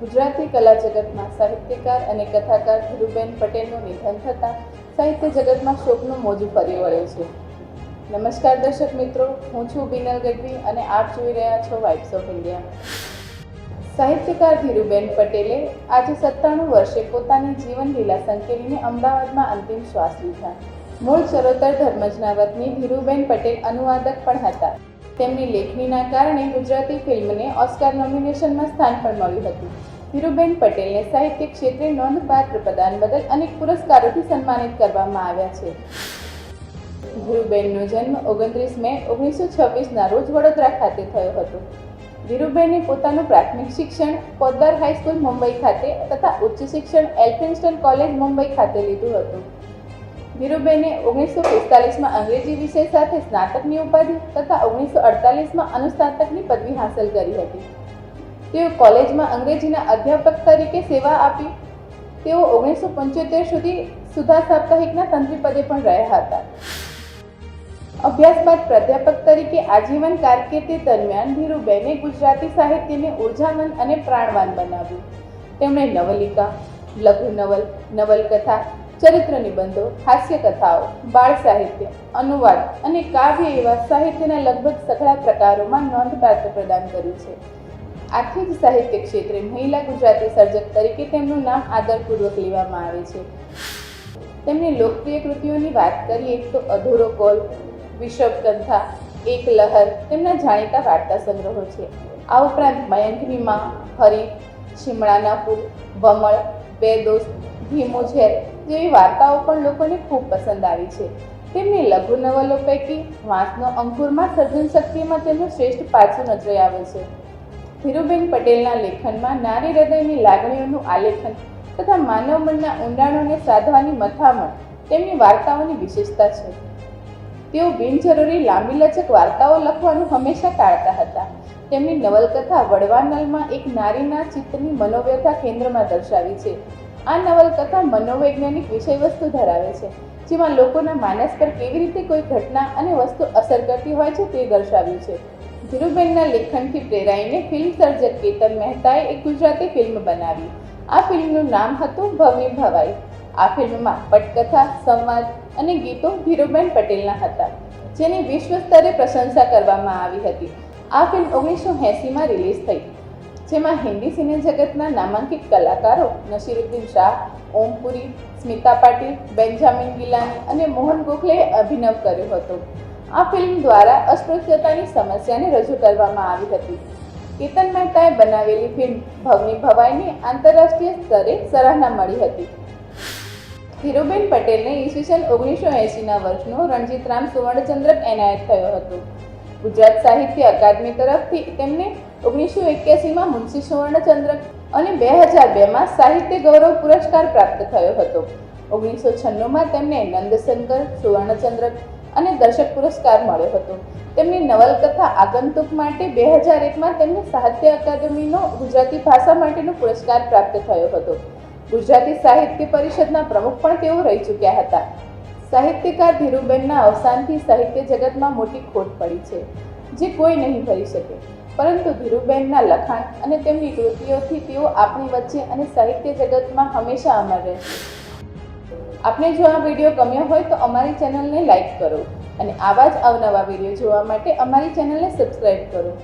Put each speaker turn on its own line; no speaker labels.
ગુજરાતી કલા જગતમાં સાહિત્યકાર અને કથાકાર ધીરુબેન પટેલનું નિધન થતાં સાહિત્ય જગતમાં શોકનું મોજું ફરી વળ્યું છે. નમસ્કાર દર્શક મિત્રો, હું છું બિનલ ગઢવી અને આપ જોઈ રહ્યા છો વાઇબ્સ ઓફ ઇન્ડિયા સાહિત્યકાર ધીરુબેન પટેલે આજે સત્તાણું વર્ષે પોતાની જીવન લીલા સંકેલીને અમદાવાદમાં અંતિમ શ્વાસ લીધા. મૂળ ચરોતર ધર્મજના વતની ધીરુબેન પટેલ અનુવાદક પણ હતા. તેમની લેખનીના કારણે ગુજરાતી ફિલ્મને ઓસ્કાર નોમિનેશનમાં સ્થાન પણ મળ્યું હતું. ધીરુબેન પટેલને સાહિત્ય ક્ષેત્રે નોંધપાત્ર પ્રદાન બદલ અનેક પુરસ્કારોથી સન્માનિત કરવામાં આવ્યા છે. ધીરુબેનનો જન્મ ઓગણત્રીસ મે ઓગણીસો છવ્વીસના રોજ વડોદરા ખાતે થયો હતો. ધીરુબેને પોતાનું પ્રાથમિક શિક્ષણ પોદ્દાર હાઈસ્કૂલ મુંબઈ ખાતે તથા ઉચ્ચ શિક્ષણ એલ્ફિન્સ્ટન કોલેજ મુંબઈ ખાતે લીધું હતું. ધીરુબેને ઓગણીસો પિસ્તાલીસમાં અંગ્રેજી વિષય સાથે સ્નાતકની ઉપાધિ તથા ઓગણીસો અડતાલીસમાં અનુસ્નાતકની પદવી હાંસલ કરી હતી. તેઓ કોલેજમાં અંગ્રેજીના અધ્યાપક તરીકે સેવા આપી. તેઓ ઓગણીસો પંચોતેર સુધી સુધા સાપ્તાહિકના તંત્રી પદે પણ રહ્યા હતા. અભ્યાસ બાદ પ્રાધ્યાપક તરીકે આજીવન કારકિર્દી દરમિયાન ધીરુબેને ગુજરાતી સાહિત્યને ઉર્જાવાન અને પ્રાણવાન બનાવ્યું. તેમણે નવલિકા, લઘુ નવલ, નવલકથા ચરિત્ર નિબંધો હાસ્ય કથાઓ બાળ સાહિત્ય, અનુવાદ અને કાવ્ય એવા સાહિત્યના લગભગ સઘળા પ્રકારોમાં નોંધપાત્ર પ્રદાન કર્યું છે. આથી જ સાહિત્ય ક્ષેત્રે મહિલા ગુજરાતી સર્જક તરીકે તેમનું નામ આદરપૂર્વક લેવામાં આવે છે. તેમની લોકપ્રિય કૃતિઓની વાત કરીએ તો અધૂરો કોલ વિષભકંથા એક લહર, તેમના જાણીતા વાર્તા સંગ્રહો છે. આ ઉપરાંત મયંકની માં, હરી, શિમળાના ફૂલ વમળ બે દોસ્ત ભીમો ઝેર જેવી વાર્તાઓ પણ લોકોને ખૂબ પસંદ આવી છે. તેમની લઘુ નવલો પૈકી વાંસનો અંકુરમાં સર્જન શક્તિમાં તેમનું શ્રેષ્ઠ પાછું નજરે આવે છે. ધીરુબેન પટેલના લેખનમાં નારી હૃદયની લાગણીઓનું આલેખન તથા માનવ મનના ઊંડાણોને સાધવાની મથામણ તેમની વાર્તાઓની વિશેષતા છે. તેઓ બિનજરૂરી લાંબી લચક વાર્તાઓ લખવાનું હંમેશા ટાળતા હતા. તેમની નવલકથા વડવાનલમાં એક નારીના ચિત્તની મનોવ્યથા કેન્દ્રમાં દર્શાવી છે. આ નવલકથા મનોવૈજ્ઞાનિક વિષયવસ્તુ ધરાવે છે, જેમાં લોકોના માનસ પર કેવી રીતે કોઈ ઘટના અને વસ્તુ અસર કરતી હોય છે તે દર્શાવ્યું છે. ધીરુબેનના લેખનથી પ્રેરાઈને ફિલ્મ સર્જક કેતન મહેતાએ એક ગુજરાતી ફિલ્મ બનાવી. આ ફિલ્મનું નામ હતું ભવની ભવાઈ. આ ફિલ્મમાં પટકથા, સંવાદ અને ગીતો ધીરુબેન પટેલના હતા, જેની વિશ્વ સ્તરે પ્રશંસા કરવામાં આવી હતી. આ ફિલ્મ ઓગણીસો એંસીમાં રિલીઝ થઈ. જેમાં હિન્દી સિને જગતના નામાંકિત કલાકારો નસીરુદ્દીન શાહ ઓમપુરી સ્મિતા પાટીલ, બેન્જામિન ગિલાની અને મોહન ગોખલેએ અભિનવ કર્યો હતો. આ ફિલ્મ દ્વારા અસ્પૃશ્યતાની સમસ્યાને રજૂ કરવામાં આવી હતી. કેતન મહેતાએ બનાવેલી ફિલ્મ ભવની ભવાઈની આંતરરાષ્ટ્રીય સ્તરે સરાહના મળી હતી. ધીરુબેન પટેલને ઈસવીસન ઓગણીસો એંશીના વર્ષનો રણજીતરામ સુવર્ણચંદ્રક એનાયત થયો હતો. ગુજરાત સાહિત્ય અકાદમી તરફથી તેમને ઓગણીસો એક્યાસીમાં મુનશી સુવર્ણચંદ્રક અને બે હજાર બેમાં સાહિત્ય ગૌરવ પુરસ્કાર પ્રાપ્ત થયો હતો. ઓગણીસો છન્નુંમાં તેમને નંદશંકર સુવર્ણચંદ્રક અને દર્શક પુરસ્કાર મળ્યો હતો. તેમની નવલકથા આગંતુક માટે બે હજાર એકમાં તેમને સાહિત્ય અકાદમીનો ગુજરાતી ભાષા માટેનો પુરસ્કાર પ્રાપ્ત થયો હતો. ગુજરાતી સાહિત્ય પરિષદના પ્રમુખ પણ તેઓ રહી ચૂક્યા હતા. સાહિત્યકાર ધીરુબેનના અવસાનથી સાહિત્ય જગતમાં મોટી ખોટ પડી છે, જે કોઈ નહીં ભરી શકે. પરંતુ ધીરુબેનના લખાણ અને તેમની કૃતિઓથી તેઓ આપણી વચ્ચે અને સાહિત્ય જગતમાં હંમેશા અમર રહેશે આપને જો આ વીડિયો ગમ્યો હોય તો અમારી ચેનલને લાઈક કરો અને આવા જ અવનવા વીડિયો જોવા માટે અમારી ચેનલને સબસ્ક્રાઈબ કરો.